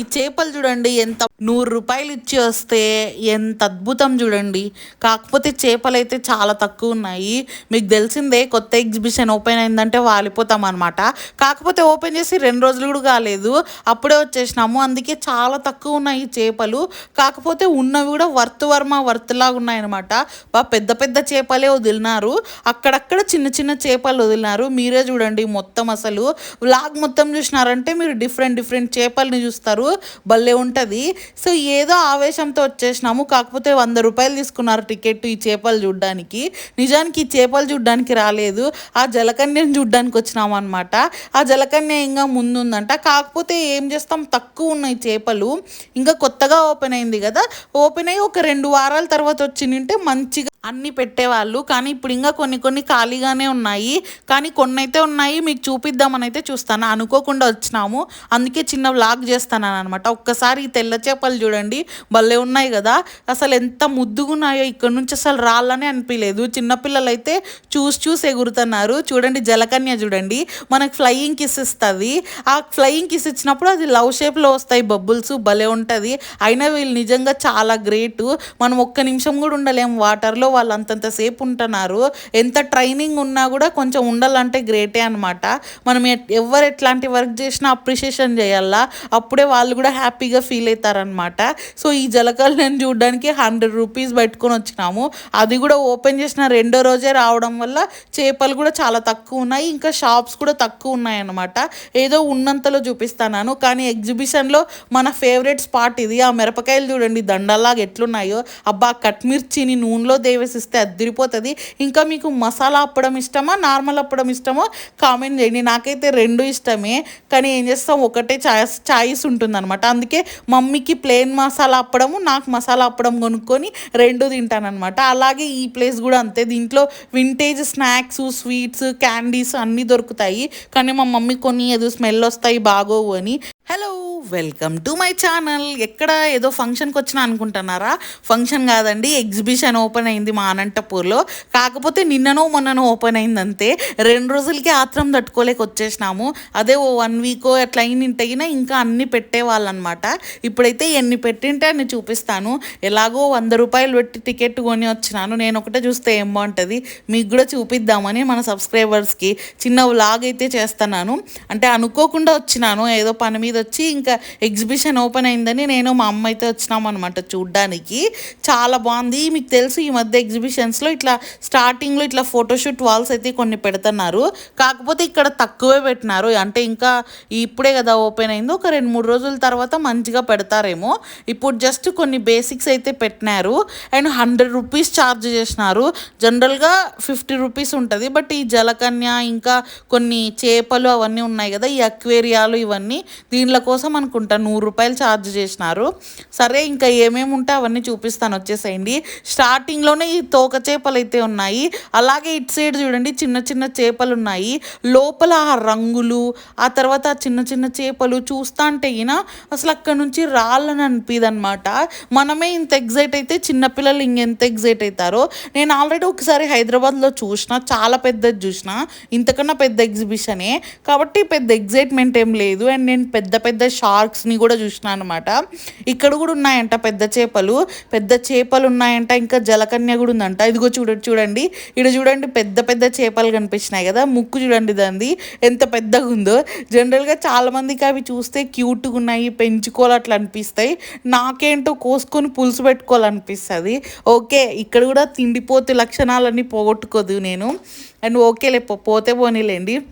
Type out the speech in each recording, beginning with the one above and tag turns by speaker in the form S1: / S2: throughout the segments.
S1: ఈ చేపలు చూడండి ఎంత నూరు రూపాయలు ఇచ్చి వస్తే ఎంత అద్భుతం చూడండి. కాకపోతే చేపలు అయితే చాలా తక్కువ ఉన్నాయి. మీకు తెలిసిందే కొత్త ఎగ్జిబిషన్ ఓపెన్ అయిందంటే వాలిపోతాం అనమాట కాకపోతే ఓపెన్ చేసి రెండు రోజులు కూడా కాలేదు. అప్పుడే వచ్చేసినాము. అందుకే చాలా తక్కువ ఉన్నాయి ఈ చేపలు. కాకపోతే ఉన్నవి కూడా వర్త్ వర్మ వర్త్లాగా ఉన్నాయన్నమాట బా పెద్ద పెద్ద చేపలే వదిలినారు. అక్కడక్కడ చిన్న చిన్న చేపలు వదిలినారు. మీరే చూడండి మొత్తం అసలు. వ్లాగ్ మొత్తం చూసినారంటే మీరు డిఫరెంట్ డిఫరెంట్ చేపల్ని చూస్తారు. భలే ఉంటుంది. సో ఏదో ఆవేశంతో వచ్చేసినాము. కాకపోతే వంద రూపాయలు తీసుకున్నారు టికెట్ ఈ చేపలు చూడడానికి. నిజానికి ఈ చేపలు చూడడానికి రాలేదు. ఆ జలకన్యను చూడడానికి వచ్చినాము అనమాట ఆ జలకన్య ఇంకా ముందుందంట. కాకపోతే ఏం చేస్తాం? తక్కువ ఉన్నాయి చేపలు. ఇంకా కొత్తగా ఓపెన్ అయింది కదా. ఓపెన్ అయ్యి ఒక రెండు వారాల తర్వాత వచ్చిందంటే మంచిగా అన్ని పెట్టేవాళ్ళు. కానీ ఇప్పుడు ఇంకా కొన్ని కొన్ని ఖాళీగానే ఉన్నాయి. కానీ కొన్ని అయితే ఉన్నాయి. మీకు చూపిద్దామని అయితే చూస్తాను. అనుకోకుండా వచ్చినాము. అందుకే చిన్న వ్లాగ్ చేస్తాను అనమాట ఒక్కసారి ఈ తెల్ల చేపలు చూడండి భలే ఉన్నాయి కదా. అసలు ఎంత ముద్దుగా ఉన్నాయో ఇక్కడ నుంచి అసలు రాళ్ళనే అనిపించలేదు చిన్నపిల్లలు అయితే చూసి చూసి ఎగురుతున్నారు. చూడండి జలకన్య చూడండి. మనకు ఫ్లయింగ్ కిస్ ఇస్తుంది. ఆ ఫ్లయింగ్ కిస్ ఇచ్చినప్పుడు అది లవ్ షేప్లో వస్తాయి బబుల్స్ భలే ఉంటుంది. అయినా వీళ్ళు నిజంగా చాలా గ్రేట్. మనం ఒక్క నిమిషం కూడా ఉండలేము వాటర్లో వాళ్ళు అంతంత సేపు ఉంటున్నారు. ఎంత ట్రైనింగ్ ఉన్నా కూడా కొంచెం ఉండాలంటే గ్రేటే అనమాట మనం ఎవరు ఎట్లాంటి వర్క్ చేసినా అప్రిషియేషన్ చేయాలా? అప్పుడే వాళ్ళు కూడా హ్యాపీగా ఫీల్ అవుతారనమాట సో ఈ జలకలను చూడడానికి హండ్రెడ్ రూపీస్ పెట్టుకొని వచ్చినాము. అది కూడా ఓపెన్ చేసిన రెండో రోజే రావడం వల్ల చేపలు కూడా చాలా తక్కువ ఉన్నాయి. ఇంకా షాప్స్ కూడా తక్కువ ఉన్నాయి అనమాట ఏదో ఉన్నంతలో చూపిస్తాను కానీ ఎగ్జిబిషన్లో మన ఫేవరెట్ స్పాట్ ఇది. ఆ మిరపకాయలు చూడండి దండలాగా ఎట్లున్నాయో. అబ్బా కట్మిర్చిని నూనెలో దేవేసిస్తే అద్దరిపోతుంది. ఇంకా మీకు మసాలా అప్పడం ఇష్టమా నార్మల్ అప్పడం ఇష్టమో కామెంట్ చేయండి. నాకైతే రెండు ఇష్టమే. కానీ ఏం చేస్తాం ఒకటే చాయిస్ ఉంటుంది. ఉంటుందన్నమాట. అందుకే మమ్మీకి ప్లేన్ మసాలా అప్పడము నాకు మసాలా అప్పడం కొనుక్కొని రెండు తింటానన్నమాట. అలాగే ఈ ప్లేస్ కూడా అంతే. దీంట్లో వింటేజ్ స్నాక్స్ స్వీట్స్ క్యాండీస్ అన్నీ దొరుకుతాయి. కానీ మా మమ్మీ కొన్ని ఏదో స్మెల్ వస్తాయి బాగోవు అని. Hello welcome to my channel. ఎక్కడ ఏదో ఫంక్షన్కి వచ్చినా అనుకుంటున్నారా? ఫంక్షన్ కాదండి ఎగ్జిబిషన్ ఓపెన్ అయింది మా అనంతపూర్లో. కాకపోతే నిన్ననో మొన్ననో ఓపెన్ అయింది అంతే రెండు రోజులకి ఆత్రం తట్టుకోలేక వచ్చేసినాము. అదే ఓ వన్ వీకో అట్లా అయినా ఇంకా అన్ని పెట్టే వాళ్ళనమాట ఇప్పుడైతే ఎన్ని పెట్టింటే అన్ని చూపిస్తాను. ఎలాగో వంద రూపాయలు పెట్టి టికెట్ కొని వచ్చినాను. నేను ఒకటే చూస్తే ఏం బాగుంటుంది? మీకు కూడా చూపిద్దామని మన సబ్స్క్రైబర్స్కి చిన్న వ్లాగ్ అయితే చేస్తున్నాను. అంటే అనుకోకుండా వచ్చినాను. ఏదో పని మీద వచ్చి ఇంకా ఎగ్జిబిషన్ ఓపెన్ అయిందని నేను మా అమ్మ అయితే వచ్చినాం అనమాట చూడ్డానికి. చాలా బాగుంది. మీకు తెలుసు ఈ మధ్య ఎగ్జిబిషన్స్లో ఇట్లా స్టార్టింగ్లో ఇట్లా ఫోటోషూట్ వాల్స్ అయితే కొన్ని పెడుతున్నారు. కాకపోతే ఇక్కడ తక్కువే పెట్టినారు. అంటే ఇంకా ఇప్పుడే కదా ఓపెన్ అయింది. ఒక రెండు మూడు రోజుల తర్వాత మంచిగా పెడతారేమో. ఇప్పుడు జస్ట్ కొన్ని బేసిక్స్ అయితే పెట్టినారు. అండ్ హండ్రెడ్ రూపీస్ ఛార్జ్ చేసినారు. జనరల్గా ఫిఫ్టీ రూపీస్ ఉంటుంది. బట్ ఈ జలకన్య ఇంకా కొన్ని చేపలు అవన్నీ ఉన్నాయి కదా ఈ అక్వేరియాలు ఇవన్నీ దీనిల కోసం అనుకుంటా నూరు రూపాయలు ఛార్జ్ చేసినారు. సరే ఇంకా ఏమేమి ఉంటే అవన్నీ చూపిస్తాను వచ్చేసేయండి. స్టార్టింగ్లోనే ఈ తోక చేపలు అయితే ఉన్నాయి. అలాగే ఇటు సైడ్ చూడండి చిన్న చిన్న చేపలు ఉన్నాయి. లోపల ఆ రంగులు ఆ తర్వాత ఆ చిన్న చిన్న చేపలు చూస్తా అంటే ఈయన అసలు అక్కడ నుంచి రాళ్ళని అనిపిదనమాట మనమే ఇంత ఎగ్జైట్ అయితే చిన్నపిల్లలు ఇంకెంత ఎగ్జైట్ అవుతారో. నేను ఆల్రెడీ ఒకసారి హైదరాబాద్లో చూసిన చాలా పెద్దది చూసిన ఇంతకన్నా పెద్ద ఎగ్జిబిషనే కాబట్టి పెద్ద ఎగ్జైట్మెంట్ ఏం లేదు. అండ్ నేను పెద్ద పెద్ద షాప్ షార్క్స్ని కూడా చూసిన అనమాట ఇక్కడ కూడా ఉన్నాయంట పెద్ద చేపలు. పెద్ద చేపలు ఉన్నాయంట. ఇంకా జలకన్య కూడా ఉందంట. ఇదిగో చూడ చూడండి. ఇక్కడ చూడండి పెద్ద పెద్ద చేపలు కనిపించినాయి కదా. ముక్కు చూడండి దాన్ని ఎంత పెద్దగా ఉందో. జనరల్గా చాలామందికి అవి చూస్తే క్యూట్గా ఉన్నాయి పెంచుకోవాలి అట్లా అనిపిస్తాయి. నాకేంటో కోసుకొని పులుసు పెట్టుకోవాలనిపిస్తుంది. ఓకే ఇక్కడ కూడా తిండిపోతే లక్షణాలన్నీ పోగొట్టుకోదు నేను. అండ్ ఓకేలే పో- పోతే పోనీలేండి.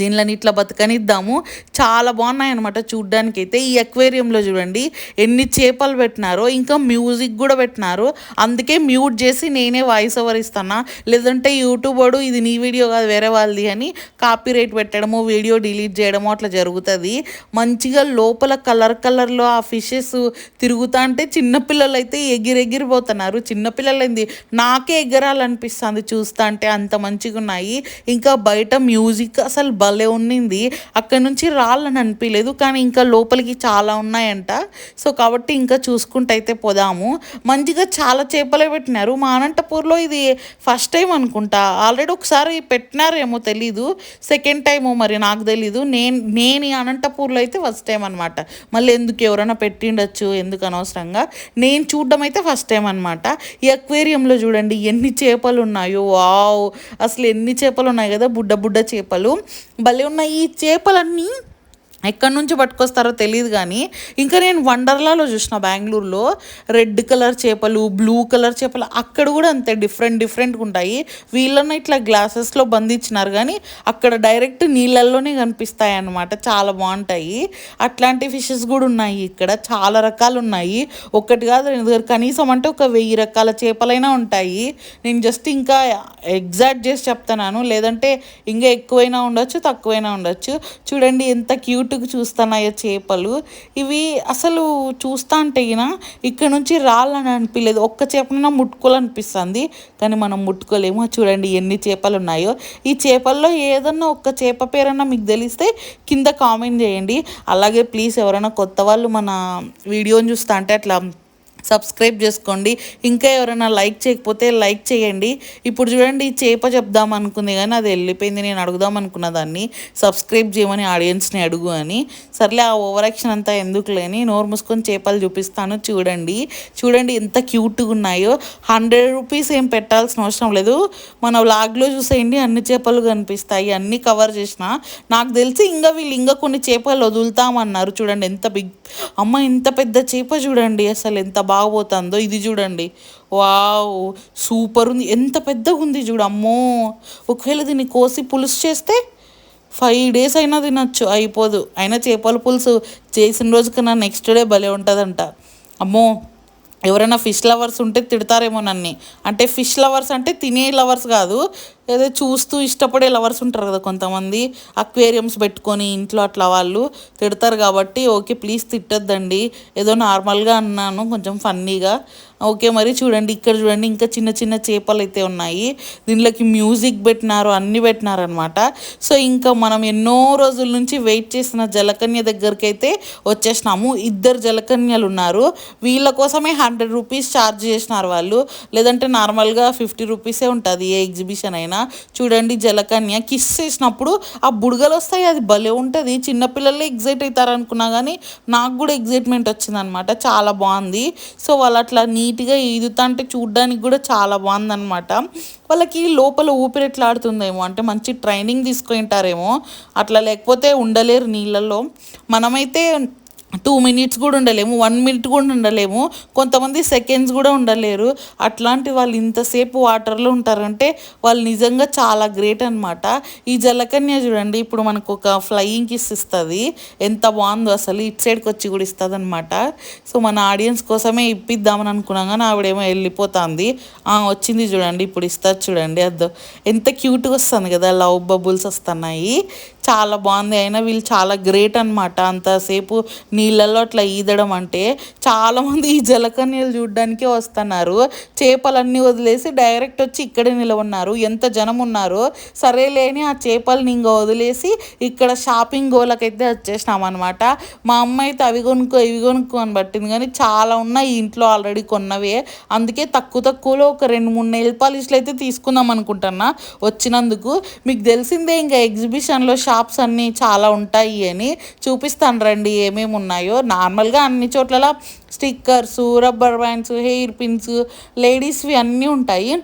S1: దీనిలో ఇట్లా బతకనిద్దాము. చాలా బాగున్నాయి అనమాట చూడ్డానికి అయితే ఈ అక్వేరియంలో చూడండి ఎన్ని చేపలు పెట్టినారో ఇంకా మ్యూజిక్ కూడా పెట్టినారు. అందుకే మ్యూట్ చేసి నేనే వాయిస్ ఓవర్ ఇస్తానా. లేదంటే యూట్యూబ్ ఇది నీ వీడియో కాదు వేరే వాళ్ళది అని కాపీరైట్ పెట్టడము వీడియో డిలీట్ చేయడము అట్లా జరుగుతుంది. మంచిగా లోపల కలర్ కలర్లో ఆ ఫిషెస్ తిరుగుతా అంటే చిన్నపిల్లలు అయితే ఎగిరెగిరిపోతున్నారు. చిన్నపిల్లలైంది నాకే ఎగరాలనిపిస్తుంది చూస్తా అంటే అంత మంచిగా ఉన్నాయి ఇంకా బయట మ్యూజిక్ అసలు భలే ఉన్నింది. అక్కడ నుంచి రాళ్ళని అనిపించలేదు కానీ ఇంకా లోపలికి చాలా ఉన్నాయంట. సో కాబట్టి ఇంకా చూసుకుంటూ అయితే పోదాము. మంచిగా చాలా చేపలే పెట్టినారు. మా అనంతపూర్లో ఇది ఫస్ట్ టైం అనుకుంటా. ఆల్రెడీ ఒకసారి పెట్టినారేమో తెలీదు. సెకండ్ టైము మరి నాకు తెలీదు. నేను నేను ఈ అనంతపూర్లో అయితే ఫస్ట్ టైం అనమాట మళ్ళీ ఎందుకు ఎవరైనా పెట్టిండొచ్చు? ఎందుకు అనవసరంగా? నేను చూడడం అయితే ఫస్ట్ టైం అనమాట ఈ అక్వేరియంలో చూడండి ఎన్ని చేపలు ఉన్నాయో. వావ్! అసలు ఎన్ని చేపలు ఉన్నాయి కదా? బుడ్డ బుడ్డ చేపలు. భలే ఉన్నాయి. ఈ చేపలన్నీ ఎక్కడి నుంచి పట్టుకొస్తారో తెలియదు కానీ ఇంకా నేను వండర్లాలో చూసిన బెంగళూరులో రెడ్ కలర్ చేపలు బ్లూ కలర్ చేపలు అక్కడ కూడా అంతే డిఫరెంట్ డిఫరెంట్గా ఉంటాయి. వీళ్ళని ఇట్లా గ్లాసెస్లో బంధించినారు కానీ అక్కడ డైరెక్ట్ నీళ్ళల్లోనే కనిపిస్తాయి అన్నమాట చాలా బాగుంటాయి. అట్లాంటి ఫిషెస్ కూడా ఉన్నాయి ఇక్కడ. చాలా రకాలు ఉన్నాయి. ఒకటి కాదు రెండు దగ్గర కనీసం అంటే ఒక వెయ్యి రకాల చేపలైనా ఉంటాయి. నేను జస్ట్ ఇంకా ఎగ్జాక్ట్ చేసి చెప్తున్నాను. లేదంటే ఇంకా ఎక్కువైనా ఉండొచ్చు తక్కువైనా ఉండొచ్చు. చూడండి ఎంత క్యూట్ క్యూట్గా చూస్తున్నాయో చేపలు. ఇవి అసలు చూస్తా అంటే గిన ఇక్కడ నుంచి రాళ్ళని అనిపించలేదు ఒక్క చేపనైనా ముట్టుకోవాలనిపిస్తుంది. కానీ మనం ముట్టుకోలేము. చూడండి ఎన్ని చేపలు ఉన్నాయో ఈ చేపల్లో ఏదన్నా ఒక్క చేప పేరన్నా మీకు తెలిస్తే కింద కామెంట్ చేయండి. అలాగే ప్లీజ్ ఎవరైనా కొత్త వాళ్ళు మన వీడియోని చూస్తా అంటే అట్లా సబ్స్క్రైబ్ చేసుకోండి. ఇంకా ఎవరైనా లైక్ చేయకపోతే లైక్ చేయండి. ఇప్పుడు చూడండి చేప చెప్దాం అనుకుంది కానీ అది వెళ్ళిపోయింది. నేను అడుగుదాం అనుకున్న దాన్ని సబ్స్క్రైబ్ చేయమని ఆడియన్స్ని అడుగు అని. సర్లే ఆ ఓవర్ యాక్షన్ అంతా ఎందుకు లేని నోరు మూసుకొని చేపలు చూపిస్తాను చూడండి. చూడండి ఎంత క్యూట్గా ఉన్నాయో. హండ్రెడ్ రూపీస్ ఏం పెట్టాల్సిన అవసరం లేదు. మన వ్లాగ్లో చూసేయండి అన్ని చేపలు కనిపిస్తాయి. అన్నీ కవర్ చేసిన. నాకు తెలిసి ఇంకా వీళ్ళు ఇంకా కొన్ని చేపలు వదులుతామన్నారు. చూడండి ఎంత బిగ్ అమ్మ ఇంత పెద్ద చేప చూడండి అసలు ఎంత బాగపోతుందో ఇది చూడండి. వావ్ సూపర్ ఉంది. ఎంత పెద్దగా ఉంది చూడు అమ్మో. ఒకవేళ దీన్ని కోసి పులుసు చేస్తే ఫైవ్ డేస్ అయినా తినచ్చు అయిపోదు. అయినా చేపల పులుసు చేసిన రోజు కన్నా నెక్స్ట్ డే భలే ఉంటుందంట. అమ్మో ఎవరైనా ఫిష్ లవర్స్ ఉంటే తిడతారేమో నన్ను. అంటే ఫిష్ లవర్స్ అంటే తినే లవర్స్ కాదు ఏదో చూస్తూ ఇష్టపడే లవర్స్ ఉంటారు కదా కొంతమంది. అక్వేరియంస్ పెట్టుకొని ఇంట్లో అట్లా వాళ్ళు తిడతారు కాబట్టి ఓకే ప్లీజ్ తిట్టద్దండి. ఏదో నార్మల్గా అన్నాను కొంచెం ఫన్నీగా ఓకే మరి చూడండి ఇక్కడ చూడండి ఇంకా చిన్న చిన్న చేపలు అయితే ఉన్నాయి. దీనిలోకి మ్యూజిక్ పెట్టినారు అన్నీ పెట్టినారనమాట సో ఇంకా మనం ఎన్నో రోజుల నుంచి వెయిట్ చేసిన జలకన్య దగ్గరికి అయితే వచ్చేసినాము. ఇద్దరు జలకన్యలు ఉన్నారు. వీళ్ళ కోసమే హండ్రెడ్ రూపీస్ ఛార్జ్ చేసినారు వాళ్ళు. లేదంటే నార్మల్గా ఫిఫ్టీ రూపీసే ఉంటుంది ఏ ఎగ్జిబిషన్ అయినా. చూడండి జలకన్య కిస్ చేసినప్పుడు ఆ బుడగలు వస్తాయి అది భలే ఉంటుంది. చిన్నపిల్లలే ఎగ్జైట్ అవుతారు అనుకున్నా కానీ నాకు కూడా ఎగ్జైట్మెంట్ వచ్చిందనమాట. చాలా బాగుంది. సో వాళ్ళు అట్లా నీట్గా ఈదుతా అంటే చూడడానికి కూడా చాలా బాగుందనమాట. వాళ్ళకి లోపల ఊపిరెట్లాడుతుందేమో అంటే మంచి ట్రైనింగ్ తీసుకుంటారేమో. అట్లా లేకపోతే ఉండలేరు నీళ్ళల్లో. మనమైతే టూ మినిట్స్ కూడా ఉండలేము వన్ మినిట్ కూడా ఉండలేము కొంతమంది సెకండ్స్ కూడా ఉండలేరు. అట్లాంటి వాళ్ళు ఇంతసేపు వాటర్లో ఉంటారంటే వాళ్ళు నిజంగా చాలా గ్రేట్ అనమాట ఈ జలకన్య చూడండి ఇప్పుడు మనకు ఒక ఫ్లయింగ్ కిస్ ఇస్తుంది. ఎంత బాగుందో అసలు ఇటు సైడ్కి వచ్చి కూడా ఇస్తుంది అనమాట సో మన ఆడియన్స్ కోసమే ఇప్పిద్దామని అనుకున్నాం కానీ ఆవిడేమో వెళ్ళిపోతుంది. వచ్చింది చూడండి ఇప్పుడు ఇస్తారు చూడండి అదో ఎంత క్యూట్గా వస్తుంది కదా లవ్ బబుల్స్ వస్తున్నాయి. చాలా బాగుంది. అయినా వీళ్ళు చాలా గ్రేట్ అనమాట అంతసేపు నీళ్ళల్లో అట్లా ఈదడం అంటే చాలామంది ఈ జలకన్యలు చూడడానికే వస్తున్నారు. చేపలన్నీ వదిలేసి డైరెక్ట్ వచ్చి ఇక్కడే నిలబడినారు. ఎంత జనం ఉన్నారు సరే లేని ఆ చేపలని ఇంకా వదిలేసి ఇక్కడ షాపింగ్ గోలకైతే వచ్చేసినాం అనమాట మా అమ్మ అయితే అవి కొనుక్కో ఇవి కొనుక్కో అని పట్టింది. కానీ చాలా ఉన్నాయి ఇంట్లో ఆల్రెడీ కొన్నవే. అందుకే తక్కువ తక్కువలో ఒక రెండు మూడు నెల పాలిష్లు అయితే తీసుకుందాం అనుకుంటున్నా. వచ్చినందుకు మీకు తెలిసిందే ఇంకా ఎగ్జిబిషన్లో షాప్స్ అన్నీ చాలా ఉంటాయి అని చూపిస్తాను రండి ఏమేమి ఉన్నాయో. నార్మల్గా అన్ని చోట్ల stickers rubber bands hair pins లేడీస్వి అన్నీ ఉంటాయి.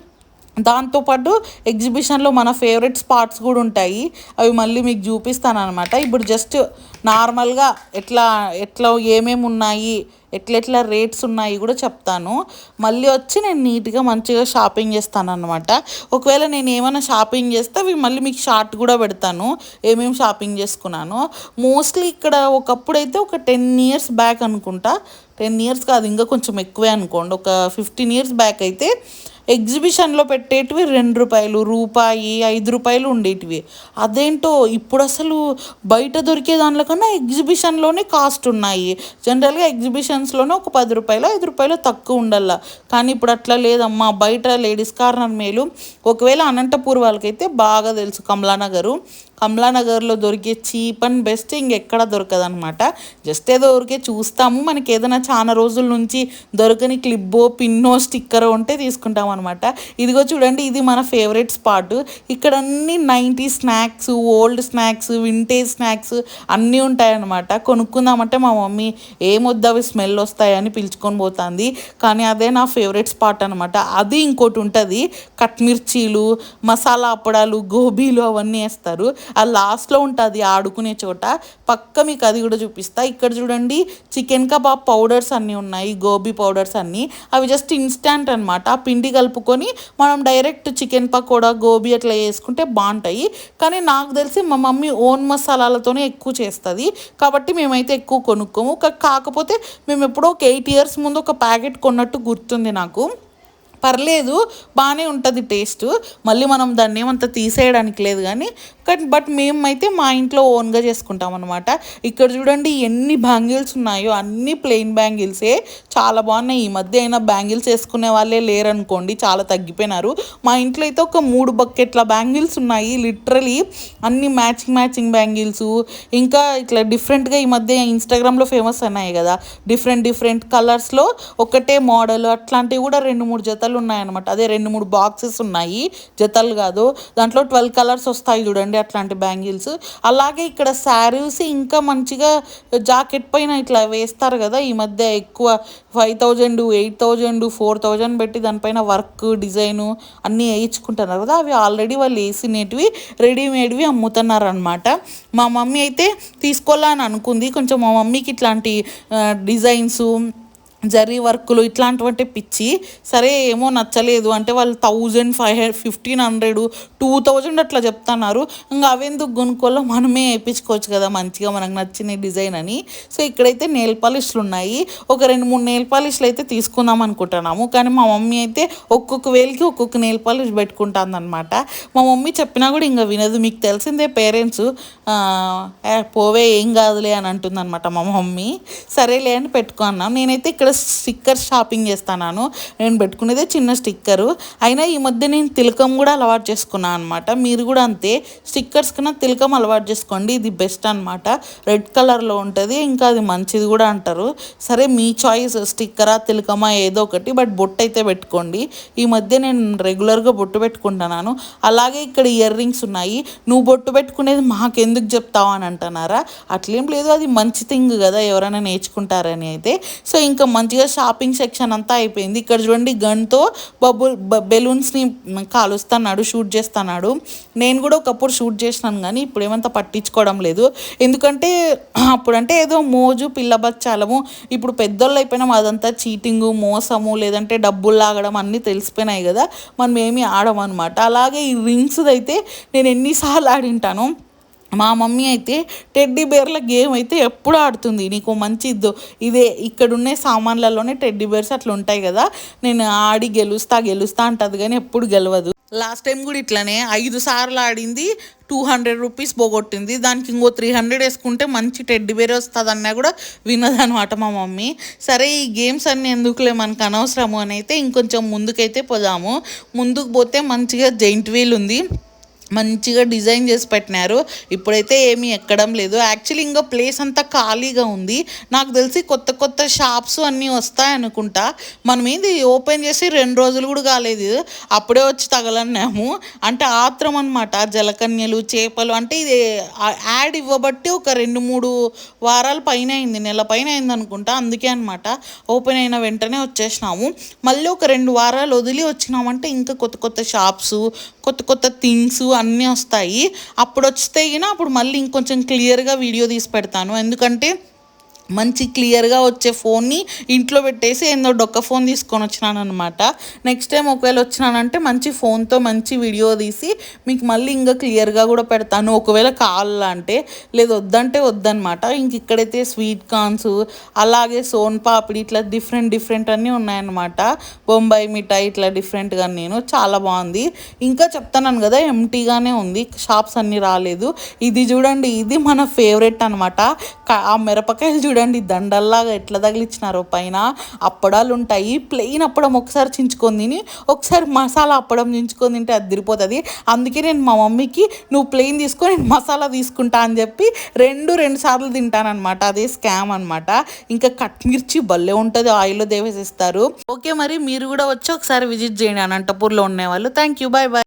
S1: దాంతోపాటు ఎగ్జిబిషన్లో మన ఫేవరెట్ స్పాట్స్ కూడా ఉంటాయి. అవి మళ్ళీ మీకు చూపిస్తాను అనమాట ఇప్పుడు జస్ట్ నార్మల్గా ఎట్లా ఎట్లా ఏమేమి ఉన్నాయి ఎట్లెట్లా రేట్స్ ఉన్నాయి కూడా చెప్తాను. మళ్ళీ వచ్చి నేను నీట్గా మంచిగా షాపింగ్ చేస్తాను అనమాట ఒకవేళ నేను ఏమైనా షాపింగ్ చేస్తే అవి మళ్ళీ మీకు షార్ట్ కూడా పెడతాను. ఏమేమి షాపింగ్ చేసుకున్నాను. మోస్ట్లీ ఇక్కడ ఒకప్పుడు అయితే ఒక టెన్ ఇయర్స్ బ్యాక్ అనుకుంటా. టెన్ ఇయర్స్ కాదు ఇంకా కొంచెం ఎక్కువే అనుకోండి. ఒక ఫిఫ్టీన్ ఇయర్స్ బ్యాక్ అయితే ఎగ్జిబిషన్లో పెట్టేటివి రెండు రూపాయలు రూపాయి ఐదు రూపాయలు ఉండేటివి. అదేంటో ఇప్పుడు అసలు బయట దొరికే దానికన్నా ఎగ్జిబిషన్లోనే కాస్ట్ ఉన్నాయి. జనరల్గా ఎగ్జిబిషన్స్లోనే ఒక పది రూపాయలు ఐదు రూపాయలు తక్కువ ఉండాల కానీ ఇప్పుడు అట్లా లేదమ్మా బయట లేడీస్ కార్నర్ మేలు. ఒకవేళ అనంతపూర్ వాళ్ళకైతే బాగా తెలుసు కమలానగరు. కమలానగర్లో దొరికే చీప్ అండ్ బెస్ట్ ఇంకెక్కడ దొరకదనమాట జస్ట్ ఏదో ఊరికే చూస్తాము. మనకి ఏదైనా చాలా రోజుల నుంచి దొరకని క్లిబ్బో పిన్నో స్టిక్కర్ ఉంటే తీసుకుంటాం అనమాట ఇదిగో చూడండి ఇది మన ఫేవరెట్ స్పాట్. ఇక్కడ అన్ని ninety snacks old snacks vintage snacks అన్నీ ఉంటాయన్నమాట. కొనుక్కుందామంటే మా మమ్మీ ఏమొద్దు అవి స్మెల్ వస్తాయని పిలుచుకొని పోతుంది. కానీ అదే నా ఫేవరెట్ స్పాట్ అనమాట అది ఇంకోటి ఉంటుంది. కట్మిర్చీలు మసాలా అప్పడాలు గోబీలు అవన్నీ వేస్తారు. ఆ లాస్ట్లో ఉంటుంది ఆడుకునే చోట. పక్క మీకు అది కూడా చూపిస్తా. ఇక్కడ చూడండి చికెన్ కబాబ్ పౌడర్స్ అన్నీ ఉన్నాయి గోబీ పౌడర్స్ అన్నీ. అవి జస్ట్ ఇన్స్టాంట్ అనమాట ఆ పిండి కలుపుకొని మనం డైరెక్ట్ చికెన్ పకోడా గోబీ అట్లా వేసుకుంటే బాగుంటాయి. కానీ నాకు తెలిసి మా మమ్మీ ఓన్ మసాలాలతోనే ఎక్కువ చేస్తుంది. కాబట్టి మేమైతే ఎక్కువ కొనుక్కోము. కాకపోతే మేము ఎప్పుడో ఒక ఎయిట్ ఇయర్స్ ముందు ఒక ప్యాకెట్ కొన్నట్టు గుర్తుంది నాకు. పర్లేదు బాగానే ఉంటుంది టేస్ట్. మళ్ళీ మనం దాన్ని ఏమంత తీసేయడానికి లేదు కానీ కానీ బట్ మేమైతే మా ఇంట్లో ఓన్గా చేసుకుంటాం అనమాట ఇక్కడ చూడండి ఎన్ని బ్యాంగిల్స్ ఉన్నాయో అన్ని ప్లెయిన్ బ్యాంగిల్సే. చాలా బాగున్నాయి. ఈ మధ్య అయినా బ్యాంగిల్స్ వేసుకునే వాళ్ళే లేరనుకోండి చాలా తగ్గిపోయినారు. మా ఇంట్లో అయితే ఒక మూడు బకెట్ల బ్యాంగిల్స్ ఉన్నాయి లిటరలీ అన్ని మ్యాచింగ్ మ్యాచింగ్ బ్యాంగిల్స్. ఇంకా ఇట్లా డిఫరెంట్గా ఈ మధ్య ఇన్స్టాగ్రామ్లో ఫేమస్ అన్నాయి కదా. డిఫరెంట్ డిఫరెంట్ కలర్స్లో ఒకటే మోడల్ అట్లాంటివి కూడా రెండు మూడు జతలు ఉన్నాయన్నమాట అదే రెండు మూడు బాక్సెస్ ఉన్నాయి. జతలు కాదు. దాంట్లో ట్వెల్వ్ కలర్స్ వస్తాయి చూడండి అట్లాంటి బ్యాంగిల్స్. అలాగే ఇక్కడ శారీస్ ఇంకా మంచిగా జాకెట్ పైన ఇట్లా వేస్తారు కదా. ఈ మధ్య ఎక్కువ five thousand eight thousand four thousand పెట్టి దానిపైన వర్క్ డిజైను అన్నీ వేయించుకుంటున్నారు కదా. అవి ఆల్రెడీ వాళ్ళు వేసినటివి రెడీమేడ్వి అమ్ముతున్నారు అనమాట మా మమ్మీ అయితే తీసుకోవాలని అనుకుంది. కొంచెం మా మమ్మీకి ఇట్లాంటి డిజైన్స్ జరీ వర్కులు ఇట్లాంటివంటే పిచ్చి. సరే ఏమో నచ్చలేదు. అంటే వాళ్ళు thousand five hundred fifteen hundred two thousand అట్లా చెప్తున్నారు. ఇంకా అవెందుకు కొనుక్కోలో మనమే వేయించుకోవచ్చు కదా మంచిగా మనకు నచ్చిన డిజైన్ అని. సో ఇక్కడైతే నెయిల్ పాలిష్లు ఉన్నాయి. ఒక రెండు మూడు నెయిల్ పాలిష్లు అయితే తీసుకుందాం అనుకుంటున్నాము. కానీ మా మమ్మీ అయితే ఒక్కొక్క వేలకి ఒక్కొక్క నెయిల్ పాలిష్ పెట్టుకుంటుందన్నమాట. మా మమ్మీ చెప్పినా కూడా ఇంకా వినదు. మీకు తెలిసిందే పేరెంట్స్ పోవే ఏం కాదులే అని అంటుందన్నమాట మా మమ్మీ. సరేలే అని పెట్టుకున్నాం. నేనైతే ఇక్కడ స్టిక్కర్ షాపింగ్ చేస్తాను నేను పెట్టుకునేదే చిన్న స్టిక్కరు. అయినా ఈ మధ్య నేను తిలకం కూడా అలవాటు చేసుకున్నాను అనమాట మీరు కూడా అంతే స్టిక్కర్స్ కన్నా తిలకం అలవాటు చేసుకోండి. ఇది బెస్ట్ అనమాట రెడ్ కలర్లో ఉంటుంది ఇంకా అది మంచిది కూడా అంటారు. సరే మీ చాయిస్ స్టిక్కరా తిలకమా ఏదో ఒకటి బట్ బొట్టు అయితే పెట్టుకోండి. ఈ మధ్య నేను రెగ్యులర్గా బొట్టు పెట్టుకుంటున్నాను. అలాగే ఇక్కడ ఇయర్ రింగ్స్ ఉన్నాయి. నువ్వు బొట్టు పెట్టుకునేది మాకెందుకు చెప్తావు అని అంటున్నారా? అట్లేం లేదు అది మంచి థింగ్ కదా ఎవరైనా నేర్చుకుంటారని అయితే. సో ఇంకా మంచిగా షాపింగ్ సెక్షన్ అంతా అయిపోయింది. ఇక్కడ చూడండి గన్తో బబుల్ బెలూన్స్ని కాలుస్తున్నాడు షూట్ చేస్తున్నాడు. నేను కూడా ఒకప్పుడు షూట్ చేసినాను కానీ ఇప్పుడు ఏమంత పట్టించుకోవడం లేదు. ఎందుకంటే అప్పుడంటే ఏదో మోజు పిల్లబచ్చాలము ఇప్పుడు పెద్దోళ్ళు అయిపోయినాం అదంతా చీటింగు మోసము లేదంటే డబ్బులు లాగడం అన్నీ తెలిసిపోయినాయి కదా. మనం ఏమీ ఆడమన్నమాట అలాగే ఈ రింగ్స్ అయితే నేను ఎన్నిసార్లు ఆడింటాను. మా మమ్మీ అయితే టెడ్డీ బేర్ల గేమ్ అయితే ఎప్పుడు ఆడుతుంది. నీకు మంచి ఇదే ఇక్కడున్నే సామాన్లలోనే టెడ్డీ బేర్స్ అట్లా ఉంటాయి కదా. నేను ఆడి గెలుస్తా గెలుస్తా అంటది కానీ ఎప్పుడు గెలవదు. లాస్ట్ టైం కూడా ఇట్లానే ఐదు సార్లు ఆడింది టూ హండ్రెడ్ రూపీస్ పోగొట్టింది. దానికి ఇంకో త్రీ హండ్రెడ్ వేసుకుంటే మంచి టెడ్డీ బేర్ వస్తుంది అన్నా కూడా వినదనమాట మా మమ్మీ. సరే ఈ గేమ్స్ అన్నీ ఎందుకులే మనకు అనవసరము అని అయితే ఇంకొంచెం ముందుకైతే పోదాము. ముందుకు పోతే మంచిగా జైంట్ వీల్ ఉంది. మంచిగా డిజైన్ చేసి పెట్టినారు. ఇప్పుడైతే ఏమీ ఎక్కడం లేదు. యాక్చువల్లీ ఇంకా ప్లేస్ అంతా ఖాళీగా ఉంది. నాకు తెలిసి కొత్త కొత్త షాప్స్ అన్నీ వస్తాయి అనుకుంటా. మనం ఏంది ఓపెన్ చేసి రెండు రోజులు కూడా కాలేదు. అప్పుడే వచ్చి తగలన్నాము. అంటే ఆత్రం అనమాట జలకన్యలు చేపలు అంటే ఇది యాడ్ ఇవ్వబట్టి ఒక రెండు మూడు వారాల పైన అయింది. నెల పైన అయింది అనుకుంటా. అందుకే అనమాట ఓపెన్ అయిన వెంటనే వచ్చేసినాము. మళ్ళీ ఒక రెండు వారాలు వదిలి వచ్చినామంటే ఇంకా కొత్త కొత్త షాప్స్ కొత్త కొత్త థింగ్స్ అన్నీ వస్తాయి. అప్పుడు వస్తే గిన అప్పుడు మళ్ళీ ఇంకొంచెం క్లియర్గా వీడియో తీసి పెడతాను. ఎందుకంటే మంచి క్లియర్గా వచ్చే ఫోన్ని ఇంట్లో పెట్టేసి ఏందో డొక్క ఫోన్ తీసుకొని వచ్చినాను అనమాట నెక్స్ట్ టైం ఒకవేళ వచ్చినానంటే మంచి ఫోన్తో మంచి వీడియో తీసి మీకు మళ్ళీ ఇంకా క్లియర్గా కూడా పెడతాను. ఒకవేళ కావాలంటే లేదు వద్దంటే వద్దనమాట ఇంక ఇక్కడైతే స్వీట్ కార్న్స్ అలాగే సోన్ పాపిడి ఇట్లా డిఫరెంట్ డిఫరెంట్ అన్నీ ఉన్నాయన్నమాట. బొంబాయి మిఠాయి ఇట్లా డిఫరెంట్గా నేను. చాలా బాగుంది. ఇంకా చెప్తాను కదా ఎంటీగానే ఉంది. షాప్స్ అన్నీ రాలేదు. ఇది చూడండి ఇది మన ఫేవరెట్ అనమాట ఆ మిరపకాయలు చూడండి. చూడండి దండల్లాగా ఎట్లా తగిలిచ్చినారో పైన. అప్పడాలు ఉంటాయి ప్లెయిన్ అప్పడం ఒకసారి చించుకొని తిని ఒకసారి మసాలా అప్పడం చించుకొని తింటే అది తిరిపోతుంది అందుకే నేను మా మమ్మీకి నువ్వు ప్లెయిన్ తీసుకొని నేను మసాలా తీసుకుంటా అని చెప్పి రెండు రెండు సార్లు తింటానమాట అదే స్కామ్ అనమాట ఇంకా కట్ మిర్చి భలే ఉంటుంది ఆయిల్లో దేవేసిస్తారు. ఓకే మరి మీరు కూడా వచ్చి ఒకసారి విజిట్ చేయండి అనంతపూర్లో ఉండేవాళ్ళు థ్యాంక్ యూ బాయ్ బాయ్